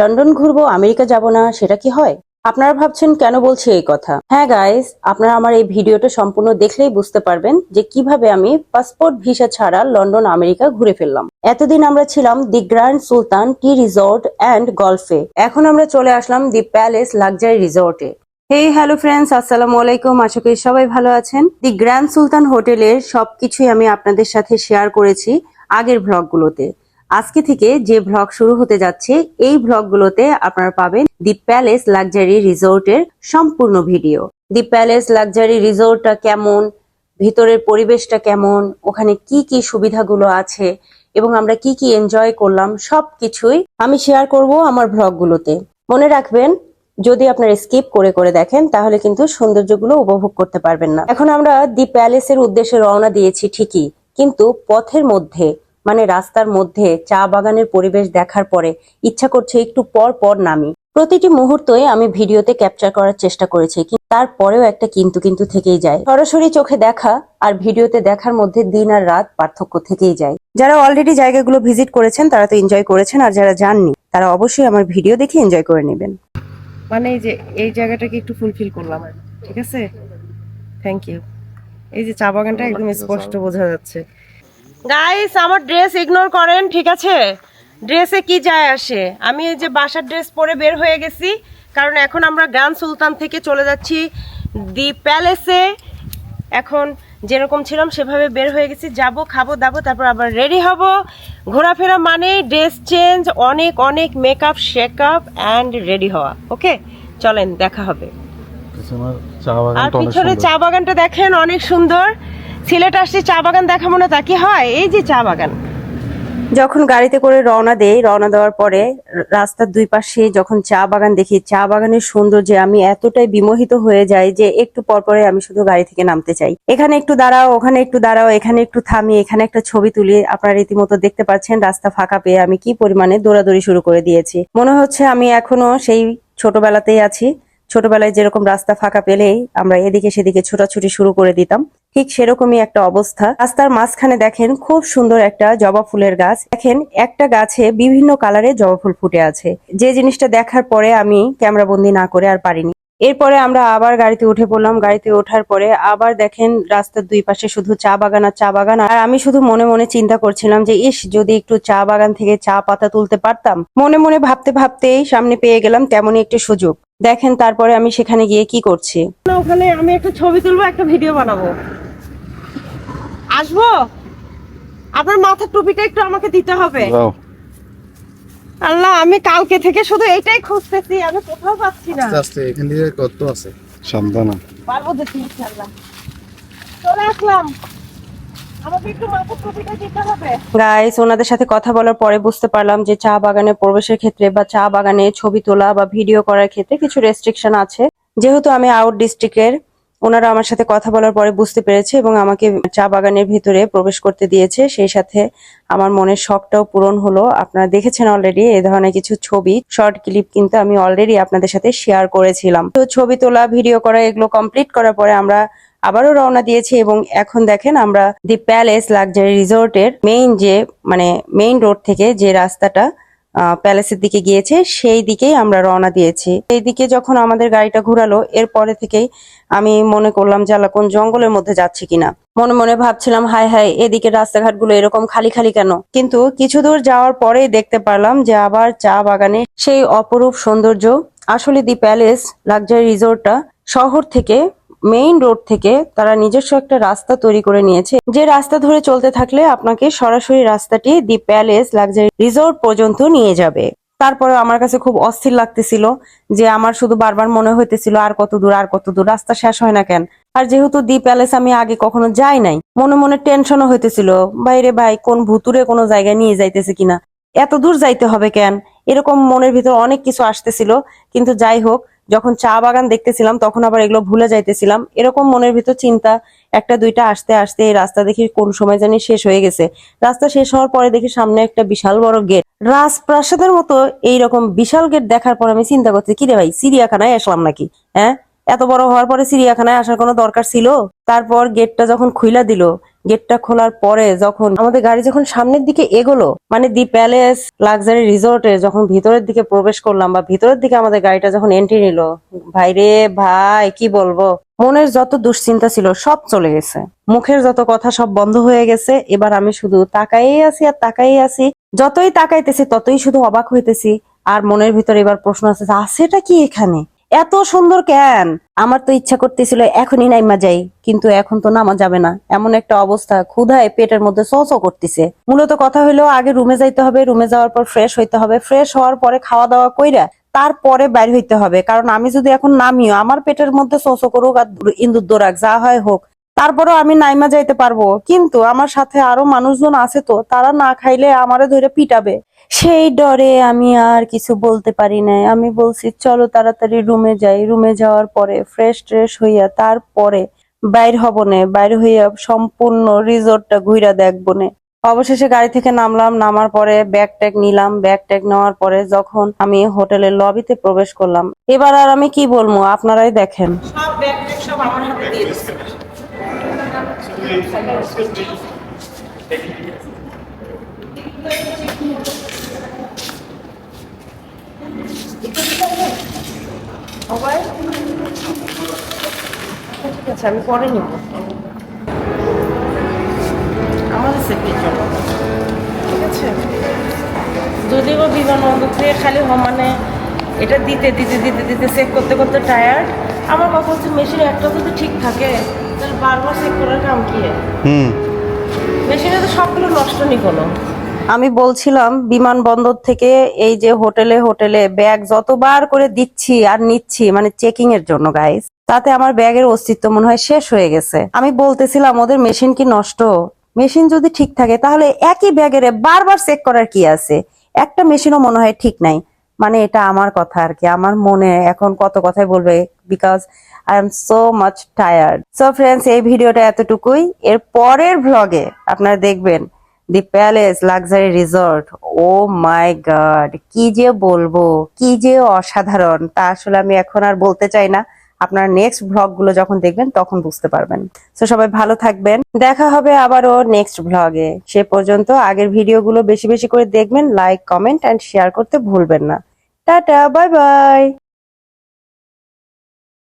London ঘুরবো, America যাব না, সেটা কি হয়? আপনারা ভাবছেন কেন বলছি এই কথা? হ্যাঁ গাইস আপনারা আমার এই ভিডিওটা সম্পূর্ণ দেখলেই বুঝতে পারবেন যে কীভাবে আমি পাসপোর্ট ভিসা ছাড়া লন্ডন, আমেরিকা ঘুরে ফেললাম। এতদিন আমরা ছিলাম the grand Sultan tea resort and গলফে। এখন আমরা চলে আসলাম দি প্যালেস লাক্সারি রিসোর্টে। হেই, হ্যালো ফ্রেন্ডস আসসালামু আলাইকুম, আশা করি সবাই ভালো আছেন। দি গ্র্যান্ড সুলতান হোটেলের সবকিছুই আমি আপনাদের সাথে শেয়ার করেছি আগের ভ্লগগুলোতে আজকে থেকে যে ভ্লগ শুরু হতে যাচ্ছে, এই ভ্লগগুলোতে আপনারা পাবেন দি প্যালেস লাক্সারি রিসোর্টের সম্পূর্ণ ভিডিও। দি প্যালেস লাক্সারি রিসোর্টটা কেমন? ভিতরের পরিবেশটা কেমন? ওখানে কি কি সুবিধাগুলো আছে? এবং আমরা কি কি এনজয় করলাম? সবকিছুই আমি শেয়ার করব আমার ভ্লগগুলোতে মনে রাখবেন, যদি আপনারা স্কিপ করে করে দেখেন, তাহলে কিন্তু সৌন্দর্যগুলো উপভোগ করতে পারবেন না। এখন আমরা দি প্যালেসের উদ্দেশ্যে রওনা দিয়েছি ঠিকই, কিন্তু পথের মধ্যে মানে রাস্তার মধ্যে চা বাগানের পরিবেশ দেখার পরে ইচ্ছা করছে একটু পর পর নামি। প্রতিটি মুহূর্তই আমি ভিডিওতে ক্যাপচার করার চেষ্টা করেছি তারপরেও একটা কিন্তু কিন্তু থেকেই যায়। সরাসরি চোখে দেখা আর ভিডিওতে দেখার মধ্যে দিন আর রাত পার্থক্য থেকেই যায়। যারা অলরেডি জায়গাগুলো ভিজিট করেছেন, তারা তো এনজয় করেছেন, আর যারা যাননি, তারা অবশ্যই আমার ভিডিও দেখে এনজয় করে নেবেন। মানে এই যে, এই জায়গাটাকে একটু ফুলফিল করলাম, ঠিক আছে? থ্যাংক ইউ এই যে চা বাগানটা একদম স্পষ্ট বোঝা যাচ্ছে। গাইস আমার ড্রেস ইগনোর করেন ঠিক আছে? ড্রেসে কি যায় আসে? আমি এই যে বাসার ড্রেস পরে বের হয়ে গেছি কারণ এখন আমরা গ্র্যান্ড সুলতান থেকে চলে যাচ্ছি দি প্যালেসে। এখন যেরকম ছিলাম সেভাবে বের হয়ে গেছি। যাব খাব দাবো তারপর আবার রেডি হব। ঘোরাফেরা মানে ড্রেস চেঞ্জ অনেক অনেক মেকআপ শেকআপ অ্যান্ড রেডি হওয়া। ওকে? চলেন দেখা হবে। আর পিছনে চা বাগানটা দেখেন অনেক সুন্দর। সিলেট আসছে, চা বাগান দেখাবো না তা কি হয়? এই যে চা বাগান। যখন গাড়িতে করে রওনা দেই, রওনা দেওয়ার পরে রাস্তার দুই পাশে যখন চা বাগান দেখি, চা বাগানের সৌন্দর্যে আমি এতটাই বিমোহিত হয়ে যাই যে একটু পরপরে আমি শুধু গাড়ি থেকে নামতে চাই। এখানে একটু দাঁড়াও, ওখানে একটু দাঁড়াও, এখানে একটু থামি, এখানে একটা ছবি তুলি। আপনারা রীতিমতো দেখতে পাচ্ছেন রাস্তা ফাঁকা পেয়ে আমি কি পরিমাণে দৌড়াদৌড়ি শুরু করে দিয়েছি। মনে হচ্ছে আমি এখনও সেই ছোটবেলাতেই আছি। ছোটবেলায় যেরকম রাস্তা ফাঁকা পেলেই আমরা এদিকে সেদিকে ছোটাছুটি শুরু করে দিতাম। ঠিক সেরকমই একটা অবস্থা। রাস্তার মাঝখানে দেখেন খুব সুন্দর একটা জবা ফুলের গাছ। দেখেন একটা গাছে বিভিন্ন কালারের জবা ফুল ফুটে আছে। যে জিনিসটা দেখার পরে আমি ক্যামেরা বন্দি না করে আর পারিনি। এরপরে আমরা আবার গাড়িতে উঠে পড়লাম। গাড়িতে ওঠার পরে আবার দেখেন রাস্তার দুই পাশে শুধু চা বাগান আর চা বাগান। আর আমি শুধু মনে মনে চিন্তা করছিলাম যে, ইস, যদি একটু চা বাগান থেকে চা পাতা তুলতে পারতাম। মনে মনে ভাবতে ভাবতেই সামনে পেয়ে গেলাম তেমনই একটি সুযোগ। দেখেন তারপরে আমি সেখানে গিয়ে কি করছি। ওখানে আমি একটা ছবি তুলবো, একটা ভিডিও বানাবো। আসব? আপনার মাথার টুপিটা একটু আমাকে দিতে হবে। আল্লাহ আমি কালকে থেকে শুধু এইটাই খুঁজতেছি আমি কোথাও পাচ্ছি না। আস্তে আস্তে এখান থেকে কত আছে। সাবধানে। পারব দেখি ইনশাআল্লাহ চলে আসলাম। আমাকে একটু মাথার টুপিটা দিতে হবে। গাইস ওনাদের সাথে কথা বলার পরে বুঝতে পারলাম যে চা বাগানে প্রবেশের ক্ষেত্রে বা চা বাগানে ছবি তোলা বা ভিডিও করার ক্ষেত্রে কিছু রেস্ট্রিকশন আছে। যেহেতু আমি আউট ডিস্ট্রিক্টের ওনারা আমার সাথে কথা বলার পরে বুঝতে পেরেছে এবং আমাকে চা বাগানের ভিতরে প্রবেশ করতে দিয়েছে। সেই সাথে আমার মনের শখটাও পূরণ হলো। আপনারা দেখেছেন অলরেডি এ ধরনের কিছু ছবি। শর্ট ক্লিপ কিন্তু আমি অলরেডি আপনাদের সাথে শেয়ার করেছিলাম। তো ছবি তোলা ভিডিও করা, এগুলো কমপ্লিট করার পরে আমরা আবারও রওনা দিয়েছি এবং এখন দেখেন আমরা দি প্যালেস লাক্সারি রিসোর্টের মেইন যে মানে মেইন রোড থেকে যে রাস্তাটা প্যালেসের দিকে গিয়েছে, সেই দিকেই আমরা রওনা দিয়েছি। এই দিকে যখন আমাদের গাড়িটা ঘুরালো, এরপরে থেকেই আমি মনে করলাম যে কোন জঙ্গলের মধ্যে যাচ্ছি কিনা। মনে মনে ভাবছিলাম হাই হাই এদিকে রাস্তাঘাটগুলো এরকম খালি খালি কেন? কিন্তু কিছু দূর যাওয়ার পরেই দেখতে পারলাম যে আবার চা বাগানে সেই অপরূপ সৌন্দর্য, আসলে দি প্যালেস, লাক্সারি রিসোর্টটা শহর থেকে মেইন রোড থেকে তারা নিজস্ব একটা রাস্তা তৈরি করে নিয়েছে। যে রাস্তা ধরে চলতে থাকলে আপনাকে সরাসরি রাস্তাটি দি প্যালেস লাক্সারি রিসোর্ট পর্যন্ত নিয়ে যাবে। তারপরে আমার কাছে খুব অস্থির লাগতেছিল যে আমার শুধু বারবার মনে হইতেছিল আর কত দূর, আর কত দূর, রাস্তা শেষ হয় না কেন? আর যেহেতু দি প্যালেস আমি আগে কখনো যাই নাই, মনে মনে টেনশনও হইতেছিল বাইরে ভাই, কোন ভুতুরে কোনো জায়গায় নিয়ে যাইতেছে কিনা? এত দূর যাইতে হবে কেন? এরকম মনের ভিতর অনেক কিছু আসতেছিল, কিন্তু যাই হোক যখন চা বাগান দেখতেছিলাম, তখন আবার এগুলো ভুলে যাইতেছিলাম। এরকম মনের ভিতর চিন্তা, একটা দুইটা আসতে আসতে এই রাস্তা দেখি কোন সময় জানি শেষ হয়ে গেছে। রাস্তা শেষ হওয়ার পরে দেখি সামনে একটা বিশাল বড় গেট। রাজপ্রাসাদের মতো এইরকম বিশাল গেট দেখার পর আমি চিন্তা করছি কি রে ভাই, চিড়িয়াখানায় আসলাম নাকি? হ্যাঁ? এত বড় হওয়ার পরে চিড়িয়াখানায় আসার কোনো দরকার ছিল? তারপর গেটটা যখন খুইলা দিল, গেটটা খোলার পরে যখন আমাদের গাড়ি যখন সামনের দিকে এগোলো মানে দি প্যালেস লাক্সারি রিসোর্টে যখন ভিতরের দিকে প্রবেশ করলাম বা ভিতরের দিকে আমাদের গাড়িটা যখন এন্ট্রি নিল ভাই রে ভাই, কি বলব? মনের যত দুশ্চিন্তা ছিল সব চলে গেছে। মুখের যত কথা সব বন্ধ হয়ে গেছে। এবার আমি শুধু তাকাইয়ে আছি আর তাকাইয়ে আছি। যতই তাকাইতেছি, ততই শুধু অবাক হইতেছি। আর মনের ভিতরে এবার প্রশ্ন আছে আছেটা কি এখানে? এত সুন্দর কেন? আমার তো ইচ্ছা করতেছিল এখনই নাইমা যাই, কিন্তু এখন তো নামা যাবে না। এমন একটা অবস্থা, ক্ষুধায় পেটের মধ্যে সস করতেছে। মূলত কথা হলো, আগে রুমে যাইতে হবে, রুমে যাওয়ার পর ফ্রেশ হইতে হবে। ফ্রেশ হওয়ার পরে খাওয়া দাওয়া কইরা তারপরে বাইর হইতে হবে। কারণ আমি যদি এখন নামিও, আমার পেটের মধ্যে সস করুক আর ইন্দুর দোরাক, যা হয় হোক তারপরেও আমি নাইমা যাইতে পারব। কিন্তু আমার সাথে আরও মানুষজন আছে তো, তারা না খাইলে আমারে ধরে পিটাবে। সেই ডরে আমি আর কিছু বলতে পারি নাই। আমি বলছি, চলো তাড়াতাড়ি রুমে যাই। রুমে যাওয়ার পরে ফ্রেশ ট্রেশ হইয়া তারপরে বাইর হব বাইর হইয়া সম্পূর্ণ রিসোর্টটা ঘুইরা দেখব নে। অবশেষে গাড়ি থেকে নামলাম। নামার পরে ব্যাগ ট্যাগ নিলাম। ব্যাগ ট্যাগ নেওয়ার পরে যখন আমি হোটেলের লবিতে প্রবেশ করলাম, এবার আর আমি কি বলব? আপনারাই দেখেন। সব ব্যাগ ট্যাগ সব আমার হাতে দিয়ে দিচ্ছে সবাই ঠিক আছে আমি পরে নিব আমাদের সেফটির জন্য ঠিক আছে যদিও বিমানবন্দর থেকে খালি মানে এটা দিতে দিতে দিতে দিতে চেক করতে করতে টায়ার্ড আমার কথা হচ্ছে মেশিনে একটা যদি ঠিক থাকে বারবার চেক করার কাম কি? হুম। মেশিনে তো সবগুলো নষ্ট আমি বলছিলাম বিমানবন্দর থেকে এই যে হোটেলে হোটেলে ব্যাগ যতবার করে দিচ্ছি আর নিচ্ছি মানে চেকিং এর জন্য গাইস তাতে আমার ব্যাগের অস্তিত্ব মনে হয় শেষ হয়ে গেছে। আমি বলতেছিলাম ওদের মেশিন কি নষ্ট? মেশিন যদি ঠিক থাকে তাহলে একই ব্যাগের বারবার চেক করার কি আছে? একটা মেশিনও মনে হয় ঠিক নাই। মানে এটা আমার কথা আর কি, আমার মনে এখন কত কথাই বলবে because I am so much tired so friends এই ভিডিওটা এতটুকুই। এর পরের ভ্লগে আপনারা দেখবেন the palace luxury resort oh my god কি যে বলব, কি যে অসাধারণ। তা আসলে আমি এখন আর বলতে চাই না। আপনার নেক্সট ভ্লগগুলো যখন দেখবেন, তখন বুঝতে পারবেন। তো সবাই ভালো থাকবেন। দেখা হবে আবারও নেক্সট ভ্লগে সে পর্যন্ত আগের ভিডিওগুলো বেশি বেশি করে দেখবেন লাইক কমেন্ট এন্ড শেয়ার করতে ভুলবেন না। Tata bye bye.